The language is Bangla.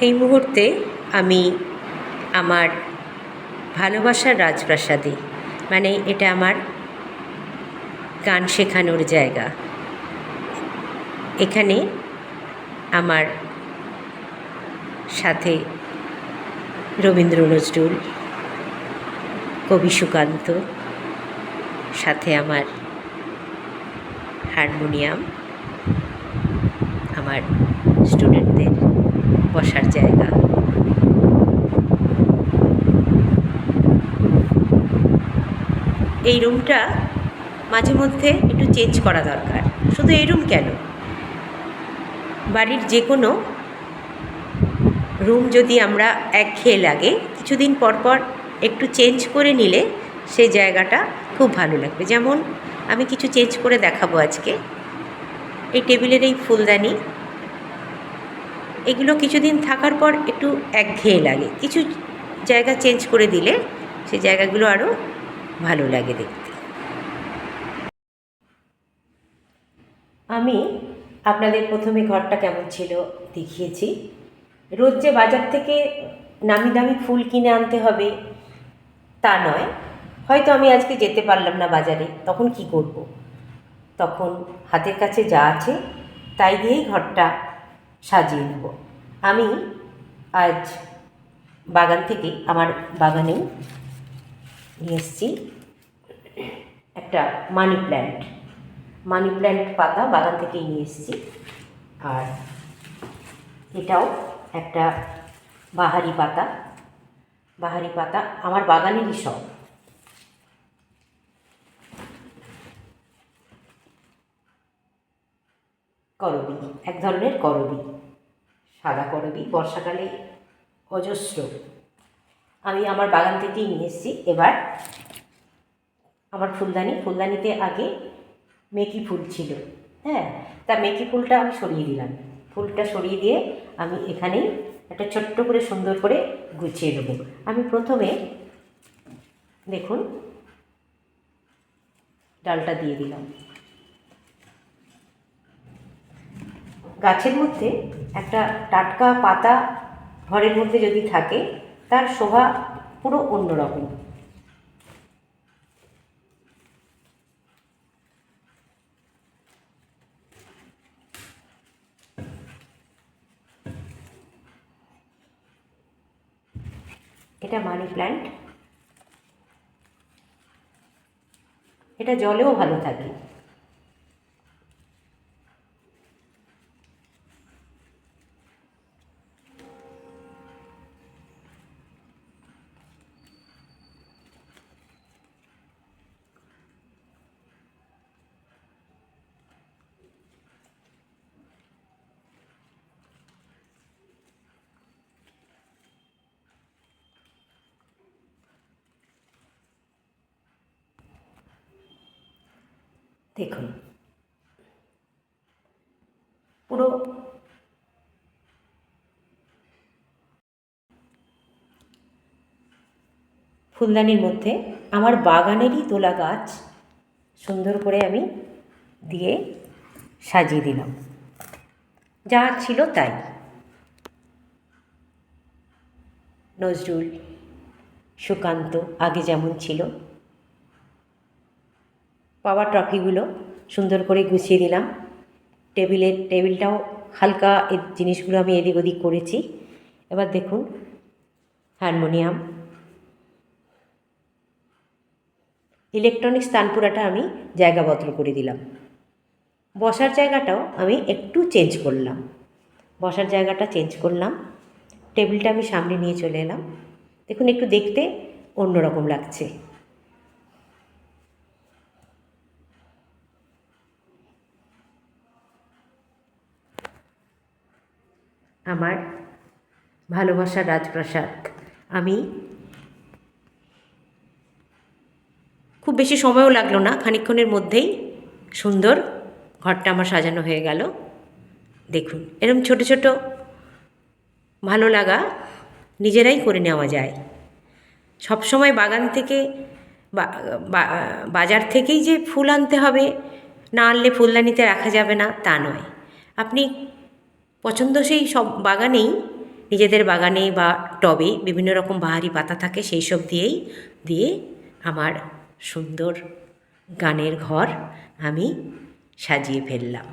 এই মুহূর্তে আমি আমার ভালোবাসার রাজপ্রাসাদে মানে এটা আমার গান শেখানোর জায়গা। এখানে আমার সাথে রবীন্দ্র নজরুল, কবি সুকান্ত, সাথে আমার হারমোনিয়াম, আমার স্টুডেন্টদের বসার জায়গা। এই রুমটা মাঝে মধ্যে একটু চেঞ্জ করা দরকার। শুধু এই রুম কেন? বাড়ির যে কোনো রুম যদি আমরা একঘেয়ে লাগে, কিছুদিন পর পর একটু চেঞ্জ করে নিলে সেই জায়গাটা খুব ভালো লাগবে। যেমন আমি কিছু চেঞ্জ করে দেখাবো আজকে। এই টেবিলের এই ফুলদানি এগুলো কিছুদিন থাকার পর একটু একঘেয়ে লাগে। কিছু জায়গা চেঞ্জ করে দিলে সেই জায়গাগুলো আরও ভালো লাগে দেখতে। আমি আপনাদের প্রথমে ঘরটা কেমন ছিল দেখিয়েছি। রোজ যে বাজার থেকে নামি দামি ফুল কিনে আনতে হবে তা নয়। হয়তো আমি আজকে যেতে পারলাম না বাজারে, তখন কি করব। তখন হাতের কাছে যা আছে তাই দিয়েই ঘরটা সাজিয়ে নেব। আমি আজ বাগান থেকে আমার বাগানেই নিয়ে এসেছি একটা মানি প্ল্যান্ট। মানি প্ল্যান্ট পাতা বাগান থেকেই নিয়ে এসেছি। আর এটাও একটা বাহারি পাতা। বাহারি পাতা আমার বাগানেরই সব করবি এক ধরনের করবি, সাদা করবি, বর্ষাকালে অজস্র। আমি আমার বাগান থেকেই নিয়ে এসেছি। এবার আমার ফুলদানি, ফুলদানিতে আগে মেকি ফুল ছিল। হ্যাঁ তা মেকি ফুলটা আমি সরিয়ে দিলাম। ফুলটা সরিয়ে দিয়ে আমি এখানেই একটা ছোট্ট করে সুন্দর করে গুছিয়ে দেবো আমি প্রথমে দেখুন, ডালটা দিয়ে দিলাম। গাছের মধ্যে একটা টাটকা পাতা ঘরের মধ্যে যদি থাকে, তার শোভা পুরো অন্যরকম। এটা মানি প্ল্যান্ট। এটা জলেও ভালো থাকে। দেখুন। পুরো ফুলদানির মধ্যে আমার বাগানেরই তোলা গাছ সুন্দর করে আমি দিয়ে সাজিয়ে দিলাম। যা ছিল তাই। নজরুল, সুকান্ত আগে যেমন ছিল পাওয়া ট্রফিগুলো সুন্দর করে গুছিয়ে দিলাম। টেবিলের টেবিলটাও হালকা এই জিনিসগুলো আমি এদিক ওদিক করেছি। এবার দেখুন, হারমোনিয়াম। ইলেকট্রনিক্স তানপুরাটা আমি জায়গা বদল করে দিলাম। বসার জায়গাটাও আমি একটু চেঞ্জ করলাম। বসার জায়গাটা চেঞ্জ করলাম। টেবিলটা আমি সামনে নিয়ে চলে এলাম। দেখুন, একটু দেখতে অন্যরকম লাগছে। আমার ভালোবাসার রাজপ্রাসাদ। আমি খুব বেশি সময়ও লাগল না খানিক্ষণের মধ্যেই সুন্দর ঘরটা আমার সাজানো হয়ে গেল। দেখুন এরকম ছোট ছোট ভালো লাগা নিজেরাই করে নেওয়া যায়। সব সময় বাগান থেকে বাজার থেকেই যে ফুল আনতে হবে, না আনলে ফুলদানিতে রাখা যাবে না, তা নয়। আপনি পছন্দসই সব বাগানেই, নিজেদের বাগানে বা টবে বিভিন্ন রকম বাহারি পাতা থাকে সেই সব দিয়েই, দিয়ে আমার সুন্দর গানের ঘর আমি সাজিয়ে ফেললাম।